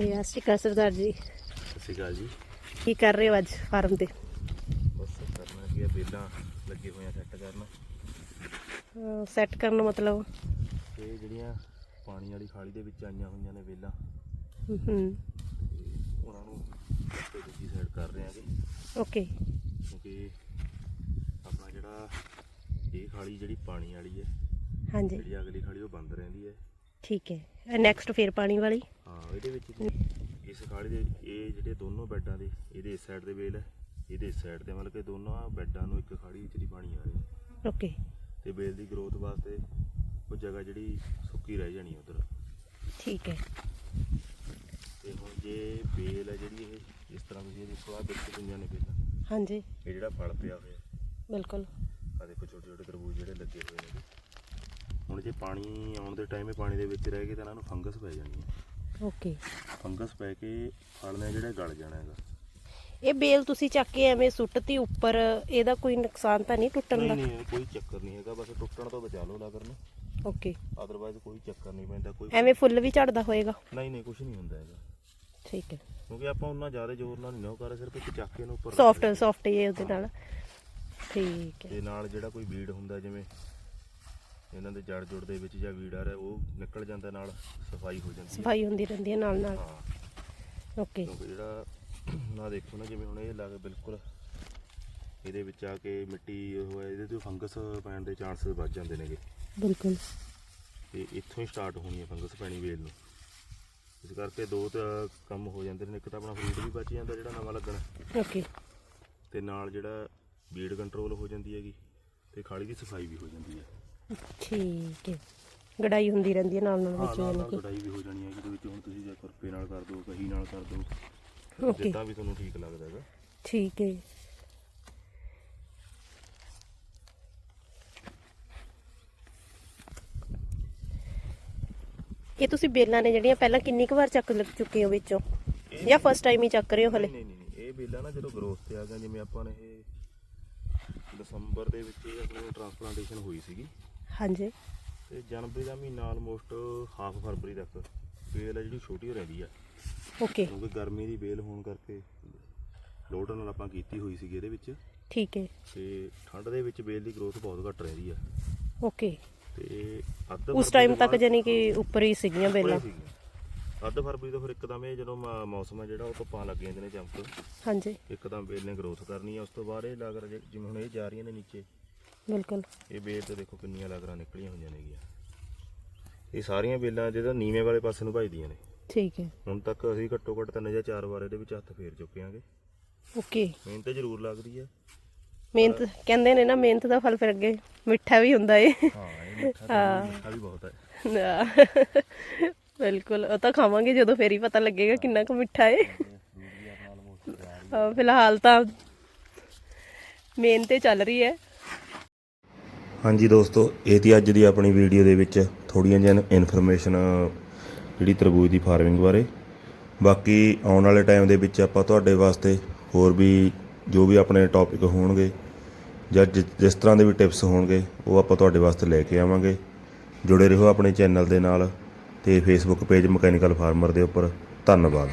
ਇਹ ਆ ਸ਼ਿਕਾ ਸਰਦਾਰ ਜੀ। ਸਤਿ ਸ਼੍ਰੀ ਅਕਾਲ ਜੀ। ਕੀ ਕਰ ਰਹੇ ਹੋ ਅੱਜ ਫਾਰਮ ਤੇ? ਬਸ ਕਰਨਾ ਕੀ ਆ ਬੇਲਾਂ ਲੱਗੇ ਹੋਏ ਆ ਸੈੱਟ ਕਰਨ। ਸੈੱਟ ਕਰਨ ਮਤਲਬ? ਇਹ ਜਿਹੜੀਆਂ ਪਾਣੀ ਵਾਲੀ ਖਾਲੀ ਦੇ ਵਿੱਚ ਆਈਆਂ ਹੋਈਆਂ ਨੇ ਬੇਲਾਂ ਹੂੰ ਤੇ ਉਹਨਾਂ ਨੂੰ ਤੇ ਦੂਜੀ ਸਾਈਡ ਕਰ ਰਹੇ ਆਂਗੇ। ਓਕੇ। ਕਿਉਂਕਿ ਆਪਣਾ ਜਿਹੜਾ ਇਹ ਖਾਲੀ ਜਿਹੜੀ ਪਾਣੀ ਵਾਲੀ ਹੈ ਹਾਂਜੀ। ਜਿਹੜੀ ਅਗਲੀ ਖਾਲੀ ਉਹ ਬੰਦ ਰਹਿੰਦੀ ਹੈ। ਠੀਕ ਹੈ ਨੈਕਸਟ ਫੇਰ ਪਾਣੀ ਵਾਲੀ। ਹਾਂ ਇਹਦੇ ਵਿੱਚ ਇਸ ਖਾਲੀ ਦੇ ਇਹ ਜਿਹੜੇ ਦੋਨੋਂ ਬੈੱਡਾਂ ਦੇ ਇਹਦੇ ਇਸ ਸਾਈਡ ਦੇ ਬੇਲ ਹੈ ਇਹਦੇ ਇਸ ਸਾਈਡ ਤੇ ਮਤਲਬ ਕਿ ਦੋਨਾਂ ਬੈੱਡਾਂ ਨੂੰ ਇੱਕ ਖਾਲੀ ਵਿੱਚ ਦੀ ਪਾਣੀ ਆ ਰਿਹਾ। ਓਕੇ ਤੇ ਬੇਲ ਦੀ ਗਰੋਥ ਵਾਸਤੇ ਉਹ ਜਗ੍ਹਾ ਜਿਹੜੀ ਸੁੱਕੀ ਰਹਿ ਜਾਣੀ ਉਧਰ। ਠੀਕ ਹੈ। ਤੇ ਹੁਣ ਜੇ ਬੇਲ ਹੈ ਜਿਹੜੀ ਇਹ ਇਸ ਤਰ੍ਹਾਂ ਤੁਸੀਂ ਇਹ ਦੇਖੋ ਆ ਵਿੱਚ ਪਈਆਂ ਨੇ ਬੇਲਾਂ ਹਾਂਜੀ। ਇਹ ਜਿਹੜਾ ਫਲ ਪਿਆ ਹੋਇਆ। ਬਿਲਕੁਲ। ਆ ਦੇਖੋ ਛੋਟੇ ਛੋਟੇ ਤਰਬੂਜ ਜਿਹੜੇ ਲੱਗੇ ਹੋਏ ਨੇ। ਹੁਣ ਜੇ ਪਾਣੀ ਆਉਣ ਦੇ ਟਾਈਮ ਇਹ ਪਾਣੀ ਦੇ ਵਿੱਚ ਰਹਿ ਗਏ ਤਾਂ ਇਹਨਾਂ ਨੂੰ ਫੰਗਸ ਪੈ ਜਾਣੀ ਹੈ ਓਕੇ ਫੰਗਸ ਪੈ ਕੇ ਫਲ ਨੇ ਜਿਹੜੇ ਗਲ ਜਾਣਾ ਹੈਗਾ। ਇਹ ਬੇਲ ਤੁਸੀਂ ਚੱਕ ਕੇ ਐਵੇਂ ਸੁੱਟਤੀ ਉੱਪਰ ਇਹਦਾ ਕੋਈ ਨੁਕਸਾਨ ਤਾਂ ਨਹੀਂ ਟੁੱਟਣ ਨਹੀਂ ਦਾ? ਨਹੀਂ ਕੋਈ ਚੱਕਰ ਨਹੀਂ ਹੈਗਾ ਬਸ ਟੁੱਟਣ ਤੋਂ ਬਚਾ ਲਓ ਲਾਗਰ ਨੂੰ। ਓਕੇ ਅਦਰਵਾਈਜ਼ ਕੋਈ ਚੱਕਰ ਨਹੀਂ ਪੈਂਦਾ ਕੋਈ ਐਵੇਂ ਫੁੱਲ ਵੀ ਝੜਦਾ ਹੋਏਗਾ? ਨਹੀਂ ਨਹੀਂ ਕੁਝ ਨਹੀਂ ਹੁੰਦਾ ਹੈਗਾ। ਠੀਕ ਹੈ। ਕਿਉਂਕਿ ਆਪਾਂ ਉਹਨਾਂ ਜ਼ਿਆਦਾ ਜ਼ੋਰ ਨਾਲ ਨਹੀਂ ਨਾ ਕਰ ਰਹੇ ਸਿਰਫ ਇੱਕ ਚੱਕ ਕੇ ਨੂੰ ਉੱਪਰ ਸੌਫਟ ਸੌਫਟ ਇਹ ਉਹਦੇ ਨਾਲ। ਠੀਕ ਹੈ। ਤੇ ਨਾਲ ਜਿਹੜਾ ਕੋਈ ਵੀੜ ਹੁੰਦਾ ਜਿਵੇਂ ਇਹਨਾਂ ਦੇ ਜੜ ਜੁੜ ਦੇ ਵਿੱਚ ਜਾਂ ਵੀੜ ਰਿਹਾ ਉਹ ਨਿਕਲ ਜਾਂਦਾ ਨਾਲ ਸਫ਼ਾਈ ਹੋ ਜਾਂਦੀ ਹੈ। ਸਫ਼ਾਈ ਹੁੰਦੀ ਰਹਿੰਦੀ ਹੈ ਨਾਲ ਨਾਲ। ਹਾਂ। ਓਕੇ। ਕਿਉਂਕਿ ਜਿਹੜਾ ਨਾ ਦੇਖੋ ਨਾ ਜਿਵੇਂ ਹੁਣ ਇਹ ਲੱਗ ਬਿਲਕੁਲ ਇਹਦੇ ਵਿੱਚ ਆ ਕੇ ਮਿੱਟੀ ਉਹ ਹੈ ਇਹਦੇ ਤੋਂ ਫੰਗਸ ਪੈਣ ਦੇ ਚਾਂਸਸ ਵੱਧ ਜਾਂਦੇ ਨੇਗੇ। ਬਿਲਕੁਲ। ਤੇ ਇੱਥੋਂ ਹੀ ਸਟਾਰਟ ਹੋਣੀ ਹੈ ਫੰਗਸ ਪੈਣੀ ਵੇਲ ਨੂੰ। ਇਸ ਕਰਕੇ ਦੋ ਤਾਂ ਕੰਮ ਹੋ ਜਾਂਦੇ ਨੇ ਇੱਕ ਤਾਂ ਆਪਣਾ ਫਰੂਟ ਵੀ ਬਚ ਜਾਂਦਾ ਜਿਹੜਾ ਨਵਾਂ ਲੱਗਣਾ। ਓਕੇ। ਤੇ ਨਾਲ ਜਿਹੜਾ ਬੀਡ ਕੰਟਰੋਲ ਹੋ ਜਾਂਦੀ ਹੈਗੀ ਤੇ ਖਾਲੀ ਦੀ ਸਫ਼ਾਈ ਵੀ ਹੋ ਜਾਂਦੀ ਹੈ। ਠੀਕ ਹੈ। ਗੜਾਈ ਹੁੰਦੀ ਰਹਿੰਦੀ ਹੈ ਨਾਲ ਨਾਲ ਹਾਂ ਵਿੱਚ ਨਾਲ ਯਾਨੀ ਨਾਲ ਕਿ। ਕਢਾਈ ਵੀ ਹੋ ਜਾਣੀ ਹੈ ਜਿਹਦੇ ਵਿੱਚ ਹੁਣ ਤੁਸੀਂ ਜੇ ਕੁਰਪੇ ਨਾਲ ਕਰ ਦਿਓ ਕਹੀ ਨਾਲ ਕਰ ਦਿਓ ਓਕੇ। ਜਿੱਦਾਂ ਵੀ ਤੁਹਾਨੂੰ ਠੀਕ ਲੱਗਦਾ ਹੈਗਾ। ਠੀਕ ਹੈ। ਇਹ ਤੁਸੀਂ ਬੇਲਾਂ ਨੇ ਜਿਹੜੀਆਂ ਪਹਿਲਾਂ ਕਿੰਨੀ ਕੁ ਵਾਰ ਚੱਕ ਲੱਗ ਚੁੱਕੇ ਹੋ ਵਿੱਚੋਂ? ਜਾਂ ਫਸਟ ਟਾਈਮ ਹੀ ਚੱਕ ਰਹੇ ਹੋ ਹਲੇ? ਨਹੀਂ ਨਹੀਂ ਨਹੀਂ ਇਹ ਬੇਲਾ ਨਾ ਜਦੋਂ ਗਰੋਥ ਤੇ ਆ ਗਿਆ ਜਿਵੇਂ ਆਪਾਂ ਨੇ ਇਹ ਦਸੰਬਰ ਦੇ ਵਿੱਚ ਇਹ ਆਪਣੀ ਟ੍ਰਾਂਸਪਲਾਂਟੇਸ਼ਨ ਹੋਈ ਸੀਗੀ। ਹਾਂਜੀ। ਤੇ ਜਨਵਰੀ ਦਾ ਮਹੀਨਾ ਆਲਮੋਸਟ ਹਾਫ ਫਰਵਰੀ ਤੱਕ ਬੇਲ ਹੈ ਜਿਹੜੀ ਛੋਟੀ ਹੋ ਰਹਿੰਦੀ ਆ। ਓਕੇ ਕਿਉਂਕਿ ਗਰਮੀ ਦੀ ਬੇਲ ਹੋਣ ਕਰਕੇ ਲੋਡ ਨਾਲ ਆਪਾਂ ਕੀਤੀ ਹੋਈ ਸੀਗੀ ਇਹਦੇ ਵਿੱਚ। ਠੀਕ ਹੈ। ਤੇ ਠੰਡ ਦੇ ਵਿੱਚ ਬੇਲ ਦੀ ਗਰੋਥ ਬਹੁਤ ਘੱਟ ਰਹਿੰਦੀ ਆ। ਓਕੇ ਤੇ ਅੱਧ ਉਸ ਟਾਈਮ ਤੱਕ ਜਾਨੀ ਕਿ ਉੱਪਰ ਹੀ ਸੀਗੀਆਂ ਬੇਲਾਂ। ਅੱਧ ਫਰਵਰੀ ਤੋਂ ਫਿਰ ਇੱਕਦਮ ਇਹ ਜਦੋਂ ਮ- ਮੌਸਮ ਹੈ ਜਿਹੜਾ ਉਹ ਧੁੱਪਾਂ ਲੱਗ ਜਾਂਦੇ ਨੇ ਚਮਕ ਹਾਂਜੀ। ਇੱਕਦਮ ਬੇਲ ਨੇ ਗਰੋਥ ਕਰਨੀ ਹੈ ਉਸ ਤੋਂ ਬਾਅਦ ਇਹ ਲਾਗਰ ਜੇ- ਜਿਵੇਂ ਹੁਣ ਇਹ ਜਾ ਰਹੀਆਂ ਨੇ ਨੀਚੇ। ਬਿਲਕੁਲ। ਇਹ ਬੇਲ ਤੇ ਦੇਖੋ ਕਿੰਨੀਆਂ ਲਾਗਰਾਂ ਨਿਕਲੀਆਂ ਹੋਈਆਂ ਨੇਗੀਆਂ। ਇਹ ਸਾਰੀਆਂ ਬੇਲਾਂ ਜਿਹਦਾ ਨੀਵੇਂ ਵਾਲੇ ਪਾਸੇ ਨੂੰ ਭਜਦੀਆਂ ਨੇ। ਠੀਕ ਹੈ। ਹੁਣ ਤੱਕ ਅਸੀਂ ਘੱਟੋ ਘੱਟ ਤਿੰਨ ਜਾਂ ਚਾਰ ਵਾਰ ਇਹਦੇ ਵਿੱਚ ਹੱਥ ਫੇਰ ਚੁੱਕੇ ਆਂਗੇ। ਓਕੇ। ਮਿਹਨਤ ਜ਼ਰੂਰ ਲੱਗਦੀ ਹੈ। ਮਿਹਨਤ ਕਹਿੰਦੇ ਨੇ ਨਾ ਮਿਹਨਤ ਦਾ ਫਲ ਫਿਰ ਅੱਗੇ ਮਿੱਠਾ ਵੀ ਹੁੰਦਾ ਏ। ਹਾਂ ਇਹ ਮਿੱਠਾ ਤਾਂ ਮਿੱਠਾ ਵੀ ਬਹੁਤ ਹੈ। ਬਿਲਕੁਲ। ਉਹ ਤਾਂ ਖਾਵਾਂਗੇ ਜਦੋਂ ਫੇਰ ਹੀ ਪਤਾ ਲੱਗੇਗਾ ਕਿੰਨਾ ਕੁ ਮਿੱਠਾ ਏ। ਫਿਲਹਾਲ ਤਾਂ ਮੇਨ ਤੇ ਚੱਲ ਰਹੀ ਹੈ। ਹਾਂਜੀ ਦੋਸਤੋ, ਇਹ ਤੀ ਅੱਜ ਦੀ ਆਪਣੀ ਵੀਡੀਓ ਦੇ ਵਿੱਚ ਥੋੜੀਆਂ ਜਿਹੀਆਂ ਇਨਫੋਰਮੇਸ਼ਨ ਜਿਹੜੀ ਤਰਬੂਜ ਦੀ ਫਾਰਮਿੰਗ ਬਾਰੇ। ਬਾਕੀ ਆਉਣ ਵਾਲੇ ਟਾਈਮ ਦੇ ਵਿੱਚ ਆਪਾਂ ਤੁਹਾਡੇ ਵਾਸਤੇ ਹੋਰ ਵੀ ਜੋ ਵੀ ਆਪਣੇ ਟੌਪਿਕ ਹੋਣਗੇ ਜਾਂ ਜਿਸ ਤਰ੍ਹਾਂ ਦੇ ਵੀ ਟਿਪਸ ਹੋਣਗੇ, ਉਹ ਆਪਾਂ ਤੁਹਾਡੇ ਵਾਸਤੇ ਲੈ ਕੇ ਆਵਾਂਗੇ। ਜੁੜੇ ਰਹੋ ਆਪਣੇ ਚੈਨਲ ਦੇ ਨਾਲ ਤੇ ਫੇਸਬੁੱਕ ਪੇਜ ਮਕੈਨੀਕਲ ਫਾਰਮਰ ਦੇ ਉੱਪਰ। ਧੰਨਵਾਦ।